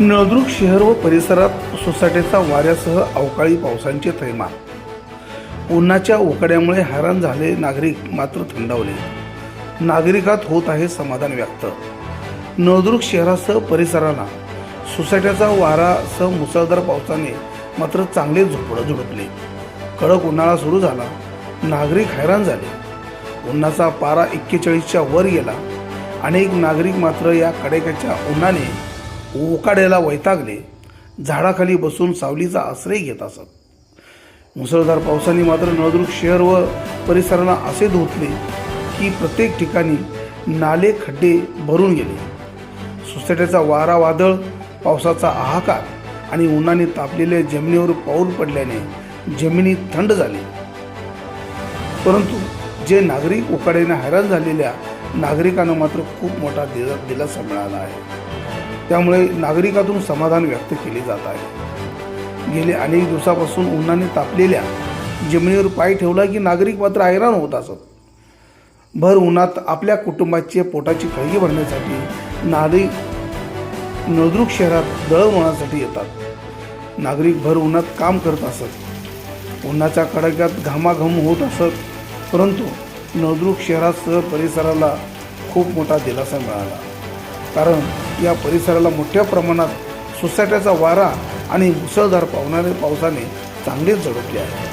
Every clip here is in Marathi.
नळदुर्ग शहर व परिसरात सोसाट्याचा वाऱ्यासह अवकाळी पावसांचे थैमान. उन्हाच्या उकड्यामुळे हैराण झाले नागरिक मात्र थंडावले. नागरिकात होत आहे समाधान व्यक्त. नळदुर्ग शहरासह परिसराला सोसायटीचा वारासह मुसळधार पावसाने मात्र चांगले झोपडं झुडपले. कडक उन्हाळा सुरू झाला. नागरिक हैराण झाले. उन्हाचा पारा एक्केचाळीसच्या वर गेला. अनेक नागरिक मात्र या कडेक्याच्या उन्हाने उकाड्याला वैतागले. झाडाखाली बसून सावलीचा आश्रय घेत असत. मुसळधार पावसाने मात्र नळदुर्ग शहर व परिसराला असे धुतले की प्रत्येक ठिकाणी नाले खड्डे भरून गेले. सोसायटीचा वारा वादळ पावसाचा हाहाकार आणि उन्हाने तापलेल्या जमिनीवर पाऊल पडल्याने जमिनी थंड झाली. परंतु जे नागरिक उकाड्याने हैराण झालेल्या नागरिकांना मात्र खूप मोठा दिला दिलासा मिळाला आहे. त्यामुळे नागरिकातून समाधान व्यक्त केले जात आहे. गेले अनेक दिवसापासून उन्हाने तापलेल्या जमिनीवर पाय ठेवला की नागरिक मात्र हैराण होत असत. भर उन्हात आपल्या कुटुंबाचे पोटाची खळगी भरण्यासाठी नागरिक नळदुर्ग शहरात दळणवळणासाठी येतात. नागरिक भर उन्हात काम करत असत. उन्हाच्या कडाक्यात घामाघूम होत असत परंतु नळदुर्ग शहरासह परिसराला खूप मोठा दिलासा मिळाला. कारण या परिसराला मोठ्या प्रमाणात सोसायट्याचा वारा आणि मुसळधार पावणारे पावसाने चांगलीच झडपली आहे.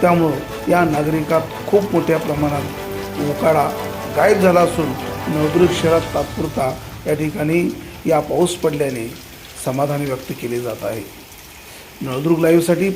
त्यामुळं या नागरिकात खूप मोठ्या प्रमाणात उकाडा गायब झाला असून नवदुर्ग शहरात तात्पुरता या ठिकाणी या पाऊस पडल्याने समाधान व्यक्त केले जात आहे. नळदुर्ग लाईव्हसाठी